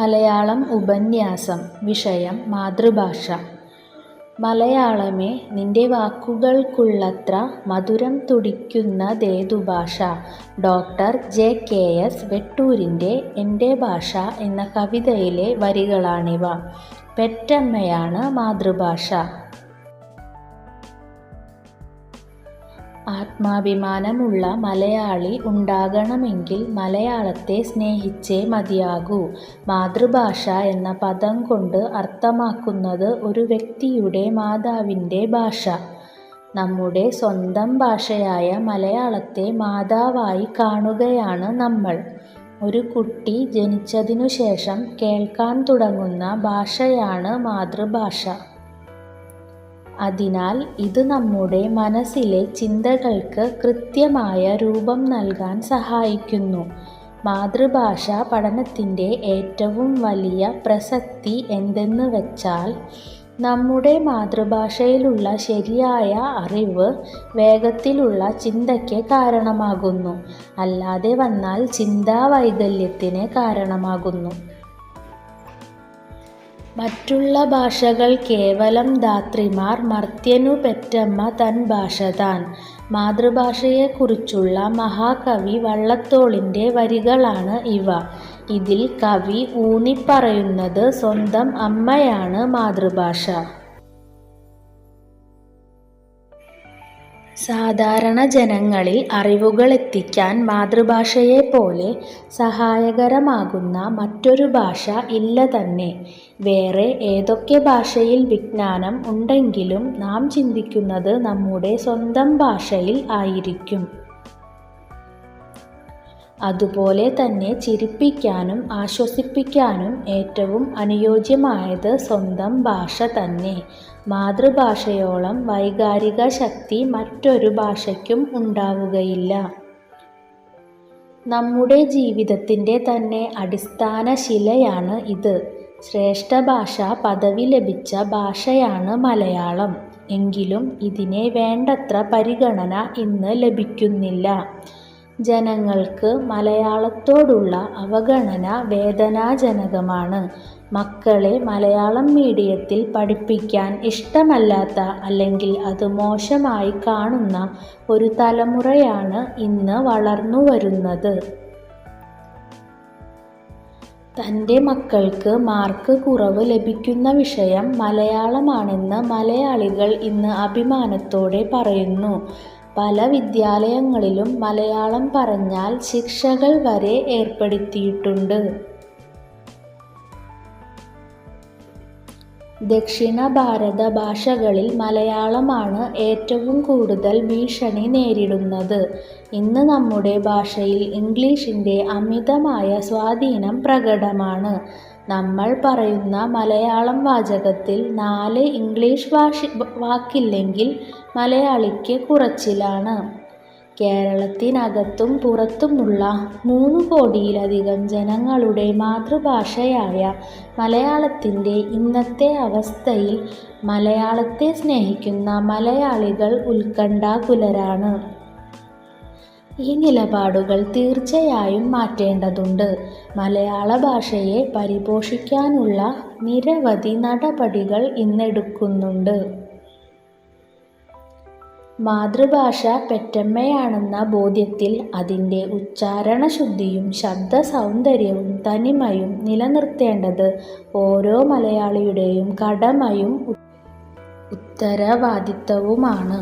മലയാളം ഉപന്യാസം വിഷയം മാതൃഭാഷ. മലയാളമേ നിന്റെ വാക്കുകൾക്കുള്ളത്ര മധുരം തുടിക്കുന്നതേതു ഭാഷ ഡോക്ടർ ജെ കെ എസ് വെട്ടൂരിന്റെ എന്റെ ഭാഷ എന്ന കവിതയിലെ വരികളാണിവ. പെറ്റമ്മയാണ് മാതൃഭാഷ. ആത്മാഭിമാനമുള്ള മലയാളി ഉണ്ടാകണമെങ്കിൽ മലയാളത്തെ സ്നേഹിച്ചേ മതിയാകൂ. മാതൃഭാഷ എന്ന പദം കൊണ്ട് അർത്ഥമാക്കുന്നത് ഒരു വ്യക്തിയുടെ മാതാവിന്റെ ഭാഷ. നമ്മുടെ സ്വന്തം ഭാഷയായ മലയാളത്തെ മാതാവായി കാണുകയാണ് നമ്മൾ. ഒരു കുട്ടി ജനിച്ചതിനു ശേഷം കേൾക്കാൻ തുടങ്ങുന്ന ഭാഷയാണ് മാതൃഭാഷ. അതിനാൽ ഇത് നമ്മുടെ മനസ്സിലെ ചിന്തകൾക്ക് കൃത്യമായ രൂപം നൽകാൻ സഹായിക്കുന്നു. മാതൃഭാഷ പഠനത്തിന്റെ ഏറ്റവും വലിയ പ്രസക്തി എന്തെന്ന് വെച്ചാൽ നമ്മുടെ മാതൃഭാഷയിലുള്ള ശരിയായ അറിവ് വേഗത്തിലുള്ള ചിന്തയ്ക്ക് കാരണമാകുന്നു. അല്ലാതെ വന്നാൽ ചിന്താവൈകല്യത്തിന് കാരണമാകുന്നു. മറ്റുള്ള ഭാഷകൾ കേവലം ധാത്രിമാർ മർത്യനു പെറ്റമ്മ തൻ ഭാഷ താൻ മാതൃഭാഷയെക്കുറിച്ചുള്ള മഹാകവി വള്ളത്തോളിന്റെ വരികളാണ് ഇവ. ഇതിൽ കവി ഊന്നിപ്പറയുന്നത് സ്വന്തം അമ്മയാണ് മാതൃഭാഷ. സാധാരണ ജനങ്ങളിൽ അറിവുകൾ എത്തിക്കാൻ മാതൃഭാഷയെപ്പോലെ സഹായകരമാകുന്ന മറ്റൊരു ഭാഷ ഇല്ല തന്നെ വേറെ ഏതൊക്കെ ഭാഷയിൽ വിജ്ഞാനം ഉണ്ടെങ്കിലും നാം ചിന്തിക്കുന്നത് നമ്മുടെ സ്വന്തം ഭാഷയിൽ ആയിരിക്കും. അതുപോലെ തന്നെ ചിരിപ്പിക്കാനും ആശ്വസിപ്പിക്കാനും ഏറ്റവും അനുയോജ്യമായത് സ്വന്തം ഭാഷ തന്നെ. മാതൃഭാഷയോളം വൈകാരിക ശക്തി മറ്റൊരു ഭാഷയ്ക്കും ഉണ്ടാവുകയില്ല. നമ്മുടെ ജീവിതത്തിന്റെ തന്നെ അടിസ്ഥാന ശിലയാണ് ഇത്. ശ്രേഷ്ഠ ഭാഷ പദവി ലഭിച്ച ഭാഷയാണ് മലയാളം. എങ്കിലും ഇതിനെ വേണ്ടത്ര പരിഗണന ഇന്ന് ലഭിക്കുന്നില്ല. ജനങ്ങൾക്ക് മലയാളത്തോടുള്ള അവഗണന വേദനാജനകമാണ്. മക്കളെ മലയാളം മീഡിയത്തിൽ പഠിപ്പിക്കാൻ ഇഷ്ടമല്ലാത്ത അല്ലെങ്കിൽ അത് മോശമായി കാണുന്ന ഒരു തലമുറയാണ് ഇന്ന് വളർന്നു വരുന്നത്. തന്റെ മക്കൾക്ക് മാർക്ക് കുറവ് ലഭിക്കുന്ന വിഷയം മലയാളമാണെന്ന് മലയാളികൾ ഇന്ന് അഭിമാനത്തോടെ പറയുന്നു. പല വിദ്യാലയങ്ങളിലും മലയാളം പറഞ്ഞാൽ ശിക്ഷകൾ വരെ ഏർപ്പെടുത്തിയിട്ടുണ്ട്. ദക്ഷിണ ഭാരത ഭാഷകളിൽ മലയാളമാണ് ഏറ്റവും കൂടുതൽ ഭീഷണി നേരിടുന്നത്. ഇന്ന് നമ്മുടെ ഭാഷയിൽ ഇംഗ്ലീഷിന്റെ അമിതമായ സ്വാധീനം പ്രകടമാണ്. നമ്മൾ പറയുന്ന മലയാളം വാചകത്തിൽ നാല് ഇംഗ്ലീഷ് വാക്കില്ലെങ്കിൽ മലയാളിക്ക് കുറച്ചിലാണ്. കേരളത്തിനകത്തും പുറത്തുമുള്ള മൂന്ന് കോടിയിലധികം ജനങ്ങളുടെ മാതൃഭാഷയായ മലയാളത്തിന്റെ ഇന്നത്തെ അവസ്ഥയിൽ മലയാളത്തെ സ്നേഹിക്കുന്ന മലയാളികൾ ഉത്കണ്ഠാകുലരാണ്. ഈ നിലപാടുകൾ തീർച്ചയായും മാറ്റേണ്ടതുണ്ട്. മലയാള ഭാഷയെ പരിപോഷിക്കാനുള്ള നിരവധി നടപടികൾ ഇന്നെടുക്കുന്നുണ്ട്. മാതൃഭാഷ പെറ്റമ്മയാണെന്ന ബോധ്യത്തിൽ ശുദ്ധിയും ശബ്ദ സൗന്ദര്യവും തനിമയും നിലനിർത്തേണ്ടത് ഓരോ മലയാളിയുടെയും കടമയും ഉത്തരവാദിത്തവുമാണ്